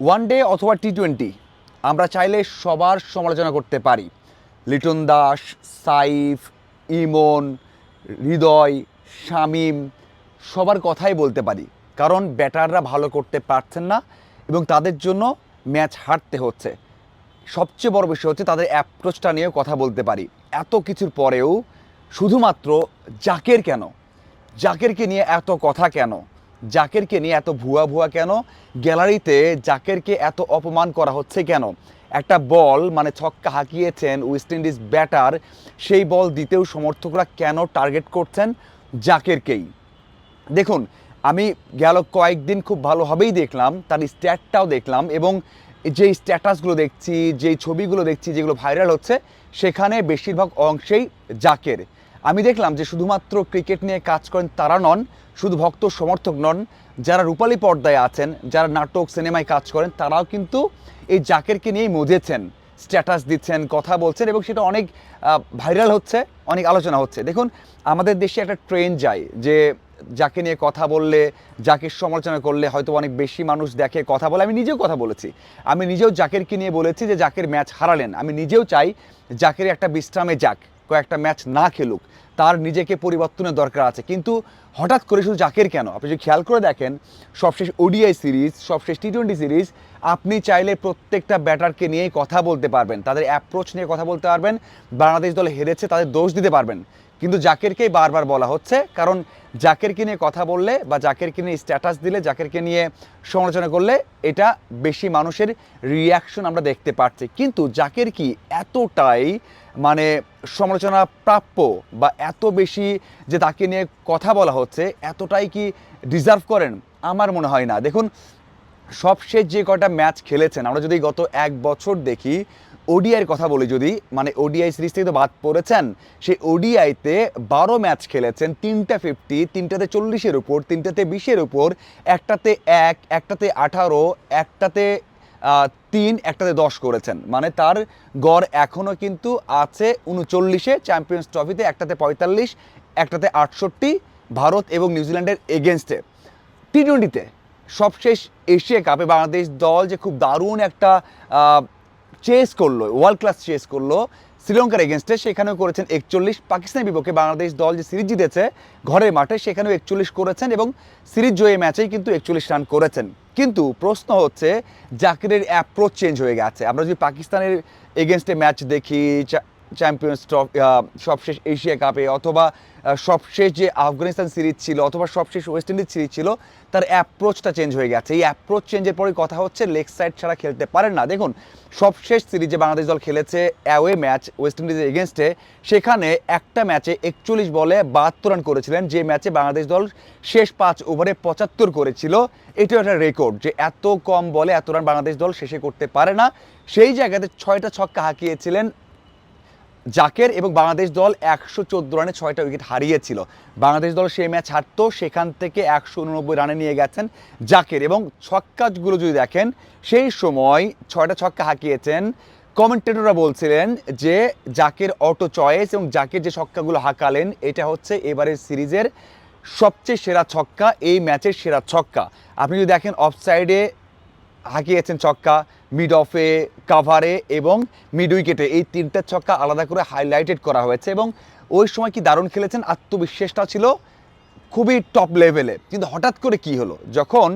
One day অথবা T twenty আমরা চাইলে সবার সমালোচনা করতে পারি। লিটন দাস, সাইফ, ইমন, হৃদয়, শামীম, সবার কথাই বলতে পারি। কারণ ব্যাটাররা ভালো করতে পারছেন না এবং তাদের জন্য ম্যাচ হারতে হচ্ছে। সবচেয়ে বড় বিষয় হচ্ছে তাদের অ্যাপ্রোচটা নিয়ে কথা বলতে পারি। এত কিছুর পরেও শুধুমাত্র জাকের কেন? জাকেরকে নিয়ে এত কথা কেন? জাকেরকে নিয়ে এত ভুয়া ভুয়া কেন? গ্যালারিতে জাকেরকে এত অপমান করা হচ্ছে কেন? একটা বল মানে ছক্কা হাঁকিয়েছেন ওয়েস্ট ইন্ডিজ ব্যাটার, সেই বল দিতেও সমর্থকরা কেন টার্গেট করছেন জাকেরকেই? দেখুন, আমি গেল কয়েকদিন খুব ভালোভাবেই দেখলাম, তার স্ট্যাটটাও দেখলাম এবং যে স্ট্যাটাসগুলো দেখছি, যেই ছবিগুলো দেখছি, যেগুলো ভাইরাল হচ্ছে, সেখানে বেশিরভাগ অংশেই জাকের। আমি দেখলাম যে শুধুমাত্র ক্রিকেট নিয়ে কাজ করেন তারা নন, শুধু ভক্ত সমর্থক নন, যারা রূপালী পর্দায় আছেন, যারা নাটক, সিনেমায় কাজ করেন, তারাও কিন্তু এই জাকেরকে নিয়েই মজেছেন। স্ট্যাটাস দিচ্ছেন, কথা বলছেন এবং সেটা অনেক ভাইরাল হচ্ছে, অনেক আলোচনা হচ্ছে। দেখুন, আমাদের দেশে একটা ট্রেন যায় যে যাকে নিয়ে কথা বললে, যাকে সমালোচনা করলে হয়তো অনেক বেশি মানুষ দেখে কথা বলে। আমি নিজেও কথা বলেছি। আমি নিজেও জাকেরকে নিয়ে বলেছি যে, জাকের ম্যাচ হারালেন। আমি নিজেও চাই জাকের একটা বিশ্রামে যাক। কয়েকটা ম্যাচ না খেলুক, তার নিজেকে পরিবর্তনের দরকার আছে। কিন্তু হঠাৎ করে শুধু জাকের কেন? আপনি যদি খেয়াল করে দেখেন, সবশেষ ওডিআই সিরিজ, সবশেষ টি টোয়েন্টি সিরিজ, আপনি চাইলে প্রত্যেকটা ব্যাটারকে নিয়েই কথা বলতে পারবেন। তাদের অ্যাপ্রোচ নিয়ে কথা বলতে পারবেন। বাংলাদেশ দল হেরেছে, তাদের দোষ দিতে পারবেন। কিন্তু জাকেরকেই বারবার বলা হচ্ছে, কারণ জাকেরকে নিয়ে কথা বললে বা জাকেরকে নিয়ে স্ট্যাটাস দিলে, জাকেরকে নিয়ে সমালোচনা করলে এটা বেশি মানুষের রিয়াকশন আমরা দেখতে পাচ্ছি। কিন্তু জাকের কি এতটাই মানে সমালোচনা প্রাপ্য বা এত বেশি যে তাকে নিয়ে কথা বলা হচ্ছে, এতটাই কি ডিজার্ভ করেন? আমার মনে হয় না। দেখুন সবশেষ যে কটা ম্যাচ খেলেছেন, আমরা যদি গত এক বছর দেখি, ওডিআইয়ের কথা বলি যদি মানে ওডিআই সিরিজ থেকে তো বাদ পড়েছেন, সেই ওডিআইতে বারো ম্যাচ খেলেছেন, তিনটা ফিফটি তিনটাতে চল্লিশের উপর, তিনটাতে বিশের উপর, একটাতে এক, একটাতে আঠারো, একটাতে তিন, একটাতে দশ করেছেন। মানে তার গড় এখনও কিন্তু আছে উনচল্লিশে চ্যাম্পিয়ন্স ট্রফিতে একটাতে পঁয়তাল্লিশ, একটাতে আটষট্টি, ভারত এবং নিউজিল্যান্ডের এগেনস্টে টি টোয়েন্টিতে সবশেষ এশিয়া কাপে বাংলাদেশ দল যে খুব দারুণ একটা চেস করল ওয়ার্ল্ড ক্লাস চেস করল শ্রীলঙ্কার এগেনস্টে সেখানেও করেছেন একচল্লিশ। পাকিস্তানের বিপক্ষে বাংলাদেশ দল যে সিরিজ জিতেছে ঘরের মাঠে, সেখানেও একচল্লিশ করেছেন এবং সিরিজ জয়ী ম্যাচেই কিন্তু একচল্লিশ রান করেছেন। কিন্তু প্রশ্ন হচ্ছে, জাকিরের অ্যাপ্রোচ চেঞ্জ হয়ে গেছে। আমরা যদি পাকিস্তানের এগেনস্টে ম্যাচ দেখি চ্যাম্পিয়ন্স ট্রফি সবশেষ এশিয়া কাপে অথবা সবশেষ যে আফগানিস্তান সিরিজ ছিল অথবা সবশেষ ওয়েস্ট ইন্ডিজ সিরিজ ছিল, তার অ্যাপ্রোচটা চেঞ্জ হয়ে গেছে। এই অ্যাপ্রোচ চেঞ্জের পরে কথা হচ্ছে লেগ সাইড ছাড়া খেলতে পারেন না। দেখুন, সবশেষ সিরিজে বাংলাদেশ দল খেলেছে অ্যাওয়ে ম্যাচ ওয়েস্ট ইন্ডিজের এগেনস্টে সেখানে একটা ম্যাচে একচল্লিশ বলে বাহাত্তর রান করেছিলেন। যে ম্যাচে বাংলাদেশ দল শেষ পাঁচ ওভারে পঁচাত্তর করেছিল, এটাও একটা রেকর্ড যে এত কম বলে এত রান বাংলাদেশ দল শেষে করতে পারে না। সেই জায়গাতে ছয়টা ছক্কা হাঁকিয়েছিলেন জাকের এবং বাংলাদেশ দল একশো চোদ্দ রানে ছয়টা উইকেট হারিয়েছিল। বাংলাদেশ দল সেই ম্যাচ হারতো, সেখান থেকে একশো উননব্বই রানে নিয়ে গেছেন জাকের। এবং ছক্কাগুলো যদি দেখেন, সেই সময় ছয়টা ছক্কা হাঁকিয়েছেন, কমেন্টেটররা বলছিলেন যে জাকের অটো চয়েস এবং জাকের যে ছক্কাগুলো হাঁকালেন, এটা হচ্ছে এবারের সিরিজের সবচেয়ে সেরা ছক্কা, এই ম্যাচের সেরা ছক্কা। আপনি যদি দেখেন, অফসাইডে হাঁকিয়েছেন ছক্কা মিড অফে কাভারে এবং মিড উইকেটে এই তিনটা ছক্কা আলাদা করে হাইলাইটেড করা হয়েছে এবং ওই সময় কি দারুণ খেলেছেন? আত্মবিশ্বাসটা ছিল খুবই টপ লেভেলে কিন্তু হঠাৎ করে কি হলো? যখন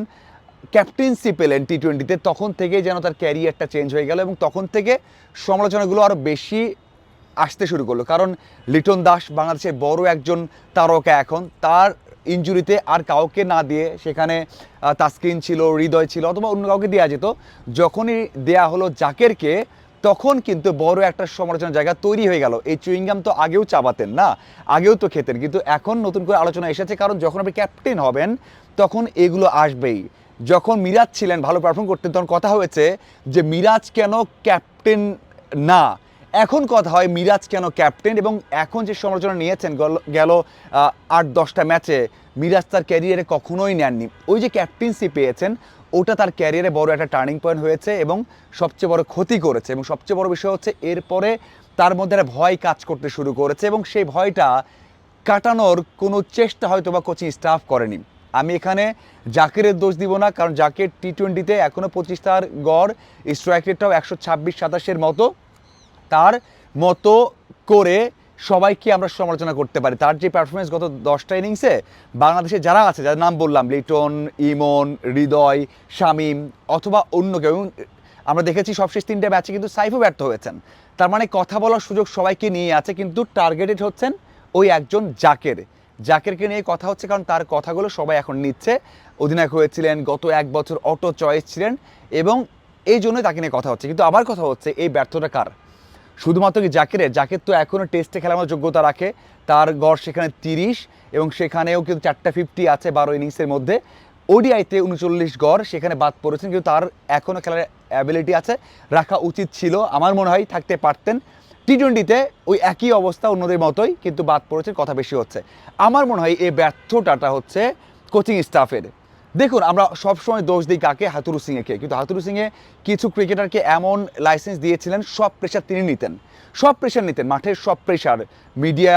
ক্যাপ্টেন্সি পেলেন টি টোয়েন্টিতে তখন থেকে যেন তার ক্যারিয়ারটা চেঞ্জ হয়ে গেল এবং তখন থেকে সমালোচনাগুলো আরও বেশি আসতে শুরু করল। কারণ লিটন দাস বাংলাদেশের বড় একজন তারকা এখন। তার ইঞ্জুরিতে আর কাউকে না দিয়ে সেখানে তাসকিন ছিল, হৃদয় ছিল অথবা অন্য কাউকে দেওয়া যেত, যখনই দেয়া হলো জাকেরকে, তখন কিন্তু বড় একটা সমালোচনার জায়গা তৈরি হয়ে গেল। এই চুইংগাম তো আগেও চাবাতেন না, আগেও তো খেতেন। কিন্তু এখন নতুন করে আলোচনা এসেছে, কারণ যখন আপনি ক্যাপ্টেন হবেন, তখন এগুলো আসবেই। যখন মিরাজ ছিলেন, ভালো পারফর্ম করতেন, তখন কথা হয়েছে যে, মিরাজ কেন ক্যাপ্টেন না? এখন কথা হয় মিরাজ কেন ক্যাপ্টেন এবং এখন যে সমালোচনা নিয়েছেন, গেল আট, দশটা ম্যাচে মিরাজ তার ক্যারিয়ারে কখনোই নেননি। ওই যে ক্যাপ্টেন্সি পেয়েছেন, ওটা তার ক্যারিয়ারে বড় একটা টার্নিং পয়েন্ট হয়েছে এবং সবচেয়ে বড় ক্ষতি করেছে এবং সবচেয়ে বড় বিষয় হচ্ছে এরপরে তার মধ্যে একটা ভয় কাজ করতে শুরু করেছে এবং সেই ভয়টা কাটানোর কোনো চেষ্টা হয়তো বা কোচিং স্টাফ করেনি। আমি এখানে জাকেরের দোষ দিব না, কারণ জাকির টি টোয়েন্টিতে এখনও পঁচিশ তার গড় স্ট্রাইক রেটটাও একশো ছাব্বিশ সাতাশের মতো। তার মতো করে সবাইকে আমরা সমালোচনা করতে পারি। তার যে পারফরমেন্স গত দশটা ইনিংসে বাংলাদেশে যারা আছে, যাদের নাম বললাম, লিটন, ইমন, হৃদয়, শামীম অথবা অন্য কেউ আমরা দেখেছি সবশেষ তিনটে ম্যাচে কিন্তু সাইফও ব্যর্থ হয়েছেন। তার মানে কথা বলার সুযোগ সবাইকে নিয়ে আছে, কিন্তু টার্গেটেড হচ্ছেন ওই একজন জাকের। জাকেরকে নিয়ে কথা হচ্ছে কারণ তার কথাগুলো সবাই এখন নিচ্ছে। অধিনায়ক হয়েছিলেন, গত এক বছর অটো চয়েস ছিলেন এবং এই জন্যই তাকে নিয়ে কথা হচ্ছে। কিন্তু আবার কথা হচ্ছে, এই ব্যর্থতা কার? শুধুমাত্র কি জাকিরের? জাকির তো এখনও টেস্টে খেলার মতো যোগ্যতা রাখে। তার গড় সেখানে তিরিশ এবং সেখানেও কিন্তু চারটা ফিফটি আছে বারো ইনিংসের মধ্যে। ওডিআইতে উনচল্লিশ গড়, সেখানে বাদ পড়েছেন, কিন্তু তার এখনও খেলার অ্যাবিলিটি আছে, রাখা উচিত ছিল। আমার মনে হয় থাকতে পারতেন। টি টোয়েন্টিতে ওই একই অবস্থা অন্যদের মতোই, কিন্তু বাদ পড়েছে কথা বেশি হচ্ছে। আমার মনে হয় এই ব্যর্থতাটা হচ্ছে কোচিং স্টাফের দেখুন, আমরা সবসময় দোষ দিই কাকে? হাতুরু সিংয়েকে। কিন্তু হাতুরু সিংয়ে কিছু ক্রিকেটারকে এমন লাইসেন্স দিয়েছিলেন, সব প্রেশার তিনি নিতেন। সব প্রেশার নিতেন, মাঠের সব প্রেশার মিডিয়া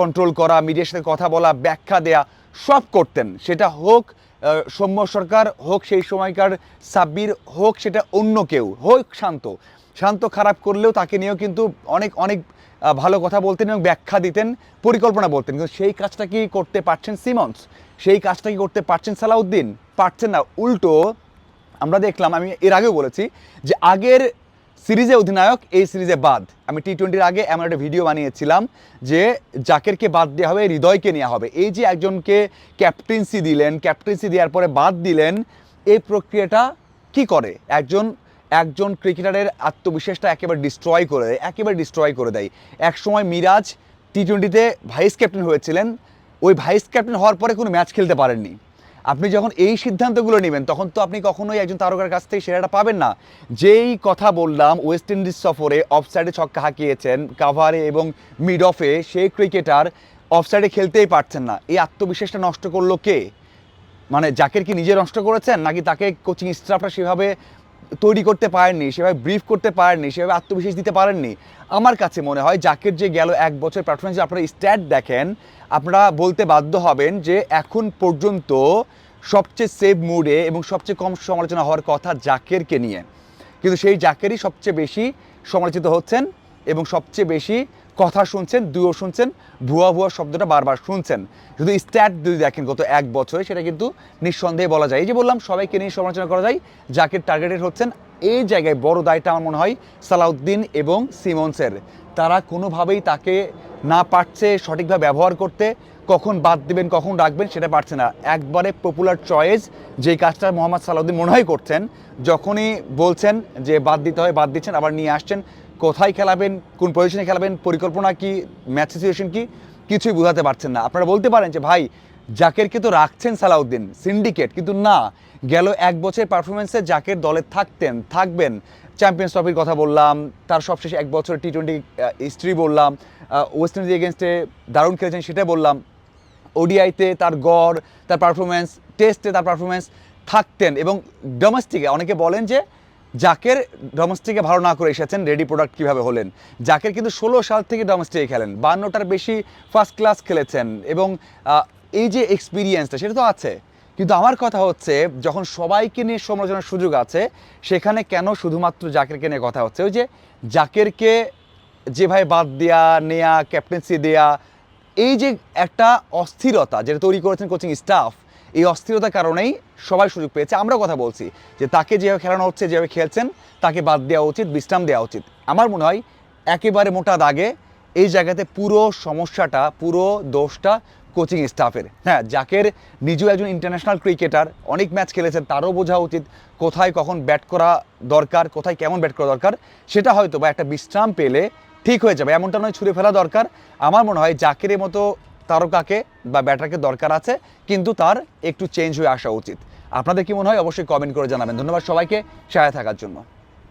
কন্ট্রোল করা মিডিয়ার সাথে কথা বলা, ব্যাখ্যা দেয়া, সব করতেন। সেটা হোক সৌম্য সরকার হোক, সেই সময়কার সাব্বির হোক, সেটা অন্য কেউ। হোক, শান্ত। শান্ত খারাপ করলেও তাকে নিয়েও কিন্তু অনেক অনেক ভালো কথা বলতেন এবং ব্যাখ্যা দিতেন, পরিকল্পনা বলতেন। কিন্তু সেই কাজটা কি করতে পারছেন সিমন্স? সেই কাজটা কি করতে পারছেন সালাউদ্দিন? পারছেন না। উল্টো আমরা দেখলাম, আমি এর আগেও বলেছি যে আগের সিরিজে অধিনায়ক, এই সিরিজে বাদ। আমি টি টোয়েন্টির আগে এমন একটা ভিডিও বানিয়েছিলাম যে জাকেরকে বাদ দেওয়া হবে, হৃদয়কে নেওয়া হবে। এই যে একজনকে ক্যাপ্টেন্সি দিলেন ক্যাপ্টেন্সি দেওয়ার পরে বাদ দিলেন, এই প্রক্রিয়াটা কি করে? একজন একজন ক্রিকেটারের আত্মবিশ্বাসটা একেবারে ডিস্ট্রয় করে দেয়, একেবারে ডিস্ট্রয় করে দেয়। একসময় মিরাজ টি টোয়েন্টিতে ভাইস ক্যাপ্টেন হয়েছিলেন। ওই ভাইস ক্যাপ্টেন হওয়ার পরে কোনো ম্যাচ খেলতে পারেননি। আপনি যখন এই সিদ্ধান্তগুলো নেবেন, তখন তো আপনি কখনোই একজন তারকার কাছ থেকে সেরাটা পাবেন না। যেই কথা বললাম ওয়েস্ট ইন্ডিজ সফরে অফসাইডে ছক্কা হাঁকিয়েছেন কাভারে এবং মিড অফে সেই ক্রিকেটার অফসাইডে খেলতেই পারছেন না। এই আত্মবিশ্বাসটা নষ্ট করল কে? মানে যাকে কি নিজে নষ্ট করেছেন, নাকি তাকে কোচিং স্টাফরা সেভাবে তৈরি করতে পারেননি, সেভাবে ব্রিফ করতে পারেননি, সেভাবে আত্মবিশ্বাস দিতে পারেননি। আমার কাছে মনে হয় জাকের যে গেল এক বছর পারফরমেন্স আপনারা স্ট্যাট দেখেন, আপনারা বলতে বাধ্য হবেন যে এখন পর্যন্ত সবচেয়ে সেভ মুডে এবং সবচেয়ে কম সমালোচনা হওয়ার কথা জাকেরকে নিয়ে। কিন্তু সেই জাকেরই সবচেয়ে বেশি সমালোচিত হচ্ছেন এবং সবচেয়ে বেশি কথা শুনছেন দুও শুনছেন, ভুয়া ভুয়া শব্দটা বারবার শুনছেন। যদি স্ট্যাট যদি দেখেন গত এক বছরে, সেটা কিন্তু নিঃসন্দেহে বলা যায়। এই যে বললাম, সবাইকে নিয়ে সমালোচনা করা যায়, যাকে টার্গেটেড হচ্ছেন, এই জায়গায় বড় দায়টা আমার মনে হয় সালাউদ্দিন এবং সিমন্সের। তারা কোনোভাবেই তাকে না পারছে সঠিকভাবে ব্যবহার করতে কখন বাদ দিবেন, কখন রাখবেন সেটা পারছে না। একবারে পপুলার চয়েস যে কাজটা মোহাম্মদ সালাউদ্দিন মনে হয় করছেন, যখনই বলছেন যে বাদ দিতে হয়, বাদ দিচ্ছেন, আবার নিয়ে আসছেন, কোথায় খেলাবেন, কোন পজিশনে খেলাবেন, পরিকল্পনা কি ম্যাচ সিচুয়েশন কি, কিছুই বোঝাতে পারছেন না। আপনারা বলতে পারেন যে, ভাই, জাকেরকে তো রাখছেন সালাউদ্দিন সিন্ডিকেট কিন্তু না, গেল এক বছর পারফরমেন্সে জাকের দলে থাকতেন, থাকবেন। চ্যাম্পিয়ন্স ট্রফির কথা বললাম, তার সবশেষে এক বছর টি টোয়েন্টি হিস্ট্রি বললাম ওয়েস্ট ইন্ডিজ এগেনস্টে দারুণ খেলেছেন সেটা বললাম। ওডিআইতে তার গড়, তার পারফরমেন্স টেস্টে তার পারফরমেন্স থাকতেন এবং ডোমেস্টিকে অনেকে বলেন যে জাকের ডোমেস্টিকে ভালো না করে এসেছেন রেডি প্রোডাক্ট কীভাবে হলেন? জাকের কিন্তু ষোলো সাল থেকে ডোমেস্টিকে খেলেন, বান্নটার বেশি ফার্স্ট ক্লাস খেলেছেন এবং এই যে এক্সপিরিয়েন্সটা সেটা তো আছে। কিন্তু আমার কথা হচ্ছে, যখন সবাইকে নিয়ে সমালোচনার সুযোগ আছে, সেখানে কেন শুধুমাত্র জাকেরকে নিয়ে কথা হচ্ছে? ওই যে জাকেরকে যেভাবে বাদ দেয়া, নেয়া ক্যাপ্টেন্সি দেয়া এই যে একটা অস্থিরতা যেটা তৈরি করেছেন কোচিং স্টাফ এই অস্থিরতার কারণেই সবাই সুযোগ পেয়েছে। আমরা কথা বলছি যে তাকে যেভাবে খেলানো হচ্ছে, যেভাবে খেলছেন, তাকে বাদ দেওয়া উচিত, বিশ্রাম দেওয়া উচিত। আমার মনে হয় একেবারে মোটা দাগে এই জায়গাতে পুরো সমস্যাটা, পুরো দোষটা কোচিং স্টাফের হ্যাঁ জাকের নিজেও একজন ইন্টারন্যাশনাল ক্রিকেটার অনেক ম্যাচ খেলেছেন, তারও বোঝা উচিত কোথায় কখন ব্যাট করা দরকার, কোথায় কেমন ব্যাট করা দরকার। সেটা হয়তো বা একটা বিশ্রাম পেলে ঠিক হয়ে যাবে, এমনটা নয় ছুঁড়ে ফেলা দরকার। আমার মনে হয় জাকির মতো তারকাকে বা ব্যাটারকে দরকার আছে, কিন্তু তার একটু চেঞ্জ হয়ে আসা উচিত। আপনাদের কি মনে হয়? অবশ্যই কমেন্ট করে জানাবেন। ধন্যবাদ সবাইকে সায়া থাকার জন্য।